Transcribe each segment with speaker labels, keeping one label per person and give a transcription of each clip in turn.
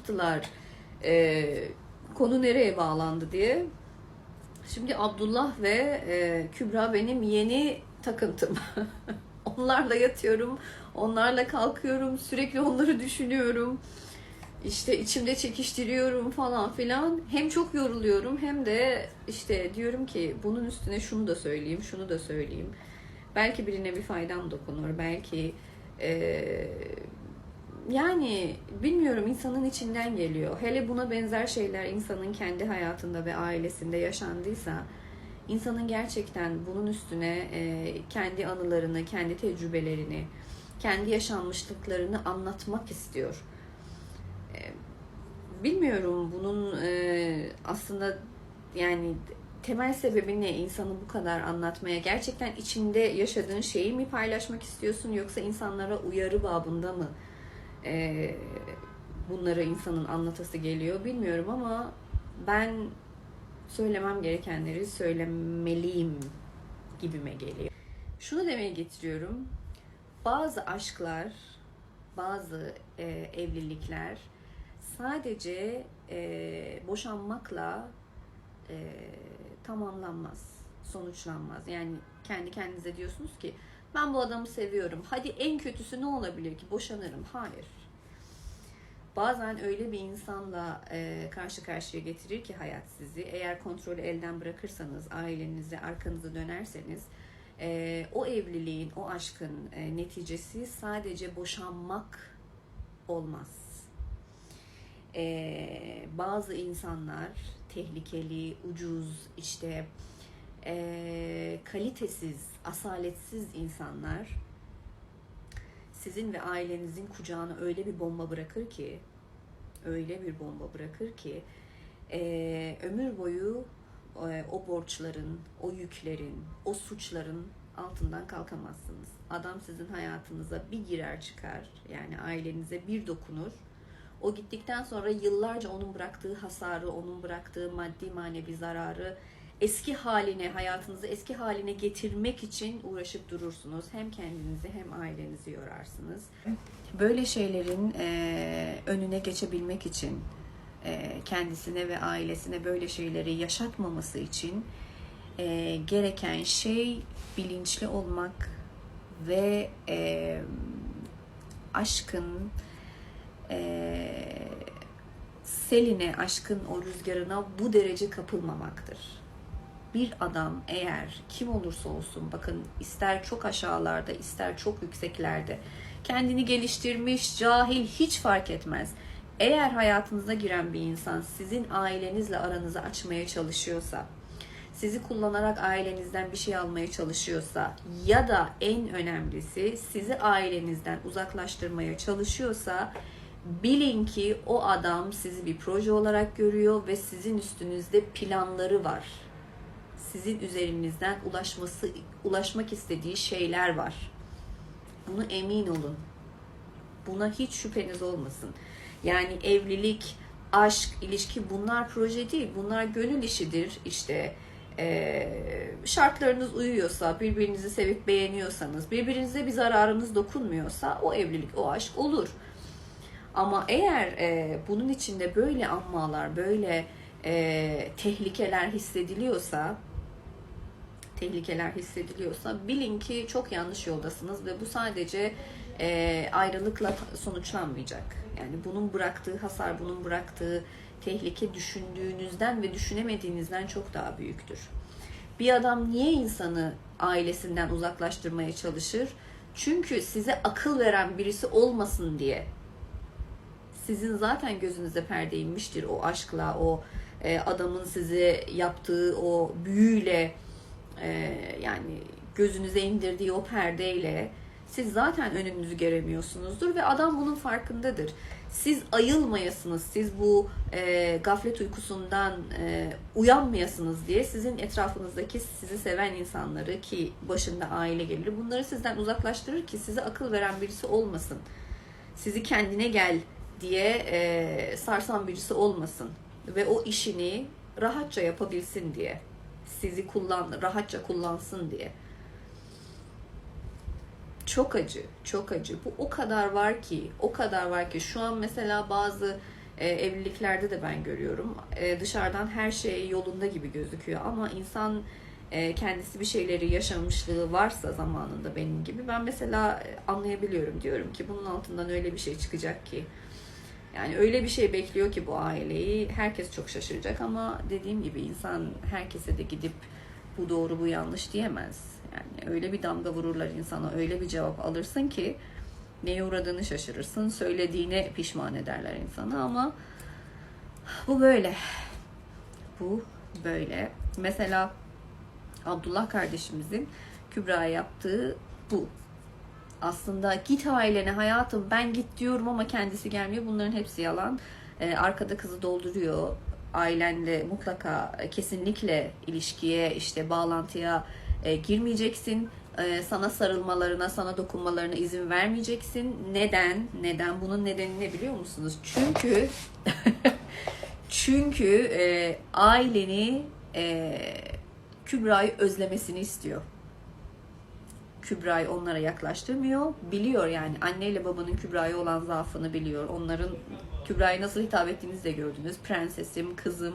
Speaker 1: yaptılar? Ee, konu nereye bağlandı diye. Şimdi Abdullah ve e, Kübra benim yeni takıntım. onlarla yatıyorum, onlarla kalkıyorum, sürekli onları düşünüyorum. İşte içimde çekiştiriyorum falan filan. Hem çok yoruluyorum hem de işte diyorum ki bunun üstüne şunu da söyleyeyim, şunu da söyleyeyim. Belki birine bir faydam dokunur, belki e, yani bilmiyorum insanın içinden geliyor. Hele buna benzer şeyler insanın kendi hayatında ve ailesinde yaşandıysa insanın gerçekten bunun üstüne e, kendi anılarını, kendi tecrübelerini, kendi yaşanmışlıklarını anlatmak istiyor. E, bilmiyorum bunun e, aslında yani temel sebebi ne? İnsanı bu kadar anlatmaya. Gerçekten içinde yaşadığın şeyi mi paylaşmak istiyorsun yoksa insanlara uyarı babında mı e, bunları insanın anlatası geliyor bilmiyorum ama ben söylemem gerekenleri söylemeliyim gibime geliyor. Şunu demeye getiriyorum. Bazı aşklar, bazı e, evlilikler sadece e, boşanmakla e, tamamlanmaz, sonuçlanmaz. Yani kendi kendinize diyorsunuz ki ben bu adamı seviyorum. Hadi en kötüsü ne olabilir ki? Boşanırım. Hayır. Bazen öyle bir insanla e, karşı karşıya getirir ki hayat sizi. Eğer kontrolü elden bırakırsanız, ailenize arkanızı dönerseniz e, o evliliğin, o aşkın e, neticesi sadece boşanmak olmaz. E, bazı insanlar tehlikeli, ucuz, işte e, kalitesiz, asaletsiz insanlar sizin ve ailenizin kucağına öyle bir bomba bırakır ki, öyle bir bomba bırakır ki e, ömür boyu e, o borçların, o yüklerin, o suçların altından kalkamazsınız. Adam sizin hayatınıza bir girer çıkar, yani ailenize bir dokunur. O gittikten sonra yıllarca onun bıraktığı hasarı, onun bıraktığı maddi manevi zararı eski haline, hayatınızı eski haline getirmek için uğraşıp durursunuz. Hem kendinizi hem ailenizi yorarsınız. Böyle şeylerin e, önüne geçebilmek için, e, kendisine ve ailesine böyle şeyleri yaşatmaması için e, gereken şey bilinçli olmak ve e, aşkın e, seline, aşkın o rüzgarına bu derece kapılmamaktır bir adam eğer kim olursa olsun bakın ister çok aşağılarda ister çok yükseklerde kendini geliştirmiş, cahil hiç fark etmez. Eğer hayatınıza giren bir insan sizin ailenizle aranızı açmaya çalışıyorsa, sizi kullanarak ailenizden bir şey almaya çalışıyorsa ya da en önemlisi sizi ailenizden uzaklaştırmaya çalışıyorsa bilin ki o adam sizi bir proje olarak görüyor ve sizin üstünüzde planları var sizin üzerinizden ulaşması ulaşmak istediği şeyler var. Bunu emin olun. Buna hiç şüpheniz olmasın. Yani evlilik, aşk, ilişki bunlar proje değil. Bunlar gönül işidir. İşte e, şartlarınız uyuyorsa, birbirinizi sevip beğeniyorsanız, birbirinize bir zararınız dokunmuyorsa o evlilik, o aşk olur. Ama eğer e, bunun içinde böyle ammalar, böyle e, tehlikeler hissediliyorsa tehlikeler hissediliyorsa bilin ki çok yanlış yoldasınız ve bu sadece e, ayrılıkla sonuçlanmayacak. Yani bunun bıraktığı hasar, bunun bıraktığı tehlike düşündüğünüzden ve düşünemediğinizden çok daha büyüktür. Bir adam niye insanı ailesinden uzaklaştırmaya çalışır? Çünkü size akıl veren birisi olmasın diye. Sizin zaten gözünüze perde inmiştir o aşkla, o e, adamın size yaptığı o büyüyle, e, yani gözünüze indirdiği o perdeyle siz zaten önünüzü göremiyorsunuzdur ve adam bunun farkındadır. Siz ayılmayasınız, siz bu e, gaflet uykusundan e, uyanmayasınız diye sizin etrafınızdaki sizi seven insanları ki başında aile gelir bunları sizden uzaklaştırır ki size akıl veren birisi olmasın. Sizi kendine gel diye e, sarsan birisi olmasın ve o işini rahatça yapabilsin diye sizi kullan, rahatça kullansın diye. Çok acı, çok acı. Bu o kadar var ki, o kadar var ki. Şu an mesela bazı E, evliliklerde de ben görüyorum. E, dışarıdan her şey yolunda gibi gözüküyor ama insan e, kendisi bir şeyleri yaşamışlığı varsa zamanında benim gibi ben mesela e, anlayabiliyorum diyorum ki bunun altından öyle bir şey çıkacak ki yani öyle bir şey bekliyor ki bu aileyi herkes çok şaşıracak ama dediğim gibi insan herkese de gidip bu doğru bu yanlış diyemez. Yani öyle bir damga vururlar insana öyle bir cevap alırsın ki neye uğradığını şaşırırsın söylediğine pişman ederler insanı ama bu böyle bu böyle mesela Abdullah kardeşimizin Kübra'ya yaptığı bu. Aslında git ailene hayatım ben git diyorum ama kendisi gelmiyor. Bunların hepsi yalan. Ee, arkada kızı dolduruyor. Ailenle mutlaka e, kesinlikle ilişkiye işte bağlantıya e, girmeyeceksin. E, sana sarılmalarına, sana dokunmalarına izin vermeyeceksin. Neden? Neden? Bunun nedeni ne biliyor musunuz? Çünkü çünkü e, aileni e, Kübra'yı özlemesini istiyor. Kübra'yı onlara yaklaştırmıyor. Biliyor yani anneyle babanın Kübra'ya olan zaafını biliyor. Onların Kübra'ya nasıl hitap ettiğinizi de gördünüz. Prensesim, kızım,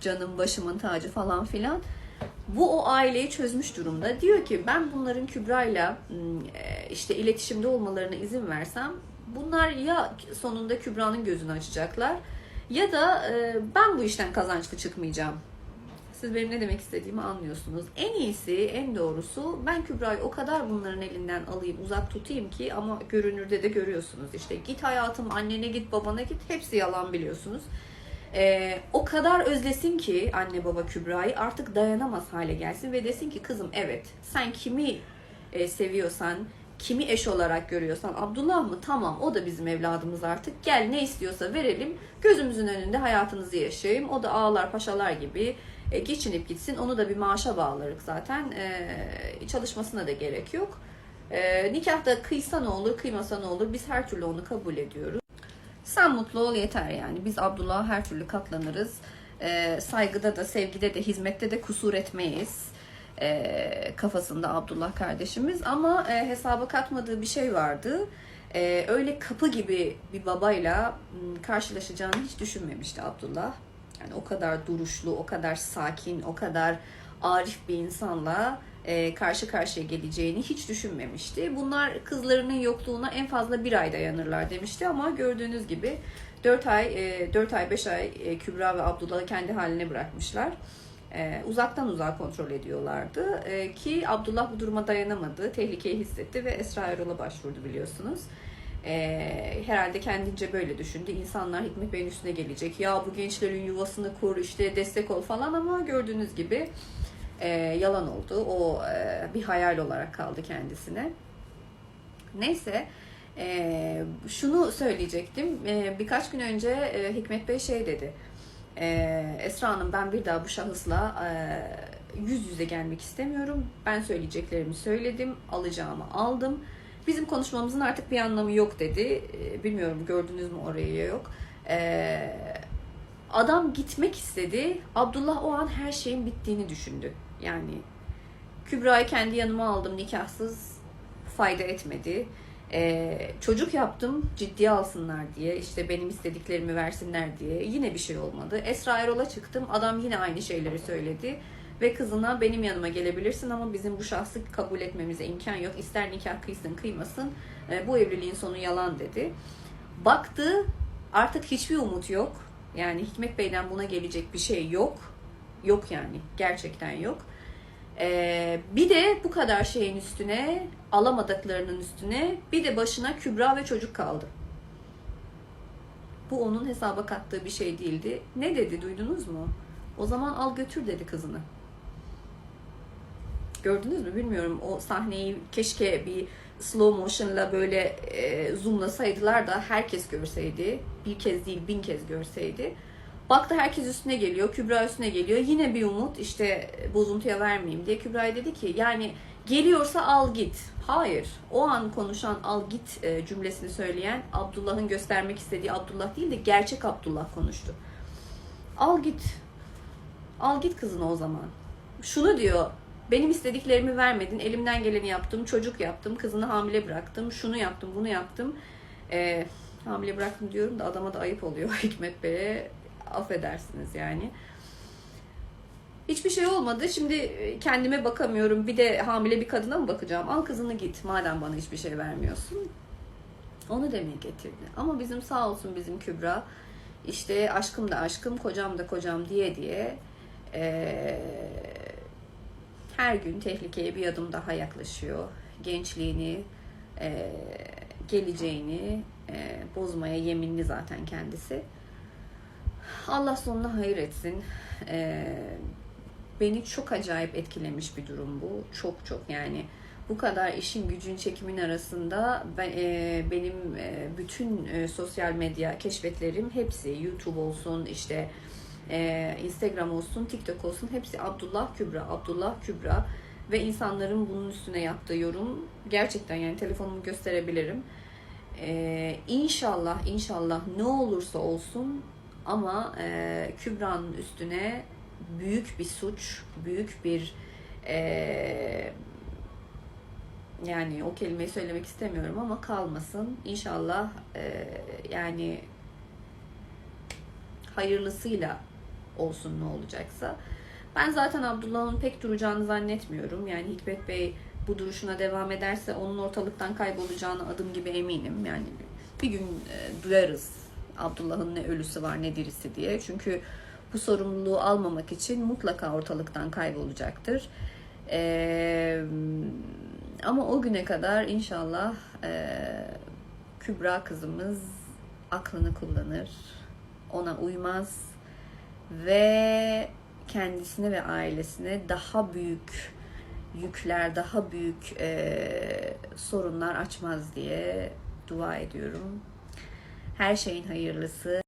Speaker 1: canım, başımın tacı falan filan. Bu o aileyi çözmüş durumda. Diyor ki ben bunların Kübra'yla e, işte iletişimde olmalarına izin versem bunlar ya sonunda Kübra'nın gözünü açacaklar ya da e, ben bu işten kazançlı çıkmayacağım siz benim ne demek istediğimi anlıyorsunuz. En iyisi, en doğrusu ben Kübra'yı o kadar bunların elinden alayım, uzak tutayım ki ama görünürde de görüyorsunuz işte. Git hayatım, annene git, babana git. Hepsi yalan biliyorsunuz. Ee, o kadar özlesin ki anne baba Kübra'yı artık dayanamaz hale gelsin ve desin ki kızım evet sen kimi e, seviyorsan, kimi eş olarak görüyorsan Abdullah mı? Tamam o da bizim evladımız artık. Gel ne istiyorsa verelim. Gözümüzün önünde hayatınızı yaşayayım. O da ağlar paşalar gibi e, geçinip gitsin. Onu da bir maaşa bağlarız zaten. E, çalışmasına da gerek yok. E, nikahta kıysa ne olur, kıymasa ne olur. Biz her türlü onu kabul ediyoruz. Sen mutlu ol yeter yani. Biz Abdullah'a her türlü katlanırız. E, saygıda da, sevgide de, hizmette de kusur etmeyiz. Kafasında Abdullah kardeşimiz. Ama hesaba katmadığı bir şey vardı. Öyle kapı gibi bir babayla karşılaşacağını hiç düşünmemişti Abdullah. Yani o kadar duruşlu, o kadar sakin, o kadar arif bir insanla e, karşı karşıya geleceğini hiç düşünmemişti. Bunlar kızlarının yokluğuna en fazla bir ay dayanırlar demişti ama gördüğünüz gibi 4 ay, e, 4 ay 5 ay e, Kübra ve Abdullah'ı kendi haline bırakmışlar. E, uzaktan uzağa kontrol ediyorlardı e, ki Abdullah bu duruma dayanamadı, tehlikeyi hissetti ve Esra Erol'a başvurdu biliyorsunuz. E, herhalde kendince böyle düşündü. İnsanlar Hikmet Bey'in üstüne gelecek. Ya bu gençlerin yuvasını kur, işte destek ol falan ama gördüğünüz gibi e, yalan oldu. O e, bir hayal olarak kaldı kendisine. Neyse e, şunu söyleyecektim. E, birkaç gün önce e, Hikmet Bey şey dedi. E, Esra Hanım ben bir daha bu şahısla e, yüz yüze gelmek istemiyorum. Ben söyleyeceklerimi söyledim. Alacağımı aldım. Bizim konuşmamızın artık bir anlamı yok dedi. E, bilmiyorum gördünüz mü orayı yok. E, adam gitmek istedi. Abdullah o an her şeyin bittiğini düşündü. Yani Kübra'yı kendi yanıma aldım nikahsız fayda etmedi. Ee, çocuk yaptım ciddiye alsınlar diye işte benim istediklerimi versinler diye yine bir şey olmadı. Esra Erol'a çıktım adam yine aynı şeyleri söyledi ve kızına benim yanıma gelebilirsin ama bizim bu şahsı kabul etmemize imkan yok. İster nikah kıysın kıymasın e, bu evliliğin sonu yalan dedi. Baktı artık hiçbir umut yok. Yani Hikmet Bey'den buna gelecek bir şey yok. Yok yani gerçekten yok. Ee, bir de bu kadar şeyin üstüne alamadıklarının üstüne bir de başına Kübra ve çocuk kaldı. Bu onun hesaba kattığı bir şey değildi. Ne dedi duydunuz mu? O zaman al götür dedi kızını. Gördünüz mü bilmiyorum o sahneyi keşke bir slow motion'la böyle e, zoomlasaydılar da herkes görseydi. Bir kez değil bin kez görseydi. Baktı herkes üstüne geliyor, Kübra üstüne geliyor. Yine bir umut işte bozuntuya vermeyeyim diye Kübra'ya dedi ki yani geliyorsa al git. Hayır. O an konuşan al git e, cümlesini söyleyen Abdullah'ın göstermek istediği Abdullah değil de gerçek Abdullah konuştu. Al git. Al git kızını o zaman. Şunu diyor. Benim istediklerimi vermedin. Elimden geleni yaptım. Çocuk yaptım. Kızını hamile bıraktım. Şunu yaptım, bunu yaptım. Ee, Hamile bıraktım diyorum da adama da ayıp oluyor Hikmet Bey'e. Affedersiniz yani. Hiçbir şey olmadı. Şimdi kendime bakamıyorum. Bir de hamile bir kadına mı bakacağım? Al kızını git madem bana hiçbir şey vermiyorsun. Onu demeye getirdi. Ama bizim sağ olsun bizim Kübra işte aşkım da aşkım, kocam da kocam diye diye eee, her gün tehlikeye bir adım daha yaklaşıyor. Gençliğini, eee, geleceğini eee, bozmaya yeminli zaten kendisi. Allah sonuna hayır etsin. Eee, beni çok acayip etkilemiş bir durum bu. Çok çok yani bu kadar işin gücün çekimin arasında ben, e, benim e, bütün e, sosyal medya keşfetlerim hepsi YouTube olsun işte e, Instagram olsun TikTok olsun hepsi Abdullah Kübra Abdullah Kübra ve insanların bunun üstüne yaptığı yorum gerçekten yani telefonumu gösterebilirim. E, inşallah inşallah ne olursa olsun ama e, Kübra'nın üstüne büyük bir suç, büyük bir e, yani o kelimeyi söylemek istemiyorum ama kalmasın. İnşallah e, yani hayırlısıyla olsun ne olacaksa. Ben zaten Abdullah'ın pek duracağını zannetmiyorum. Yani Hikmet Bey bu duruşuna devam ederse onun ortalıktan kaybolacağını adım gibi eminim. Yani bir gün e, duyarız Abdullah'ın ne ölüsü var ne dirisi diye. Çünkü bu sorumluluğu almamak için mutlaka ortalıktan kaybolacaktır. Eee ama o güne kadar inşallah e, Kübra kızımız aklını kullanır, ona uymaz ve kendisine ve ailesine daha büyük yükler, daha büyük e, sorunlar açmaz diye dua ediyorum. Her şeyin hayırlısı.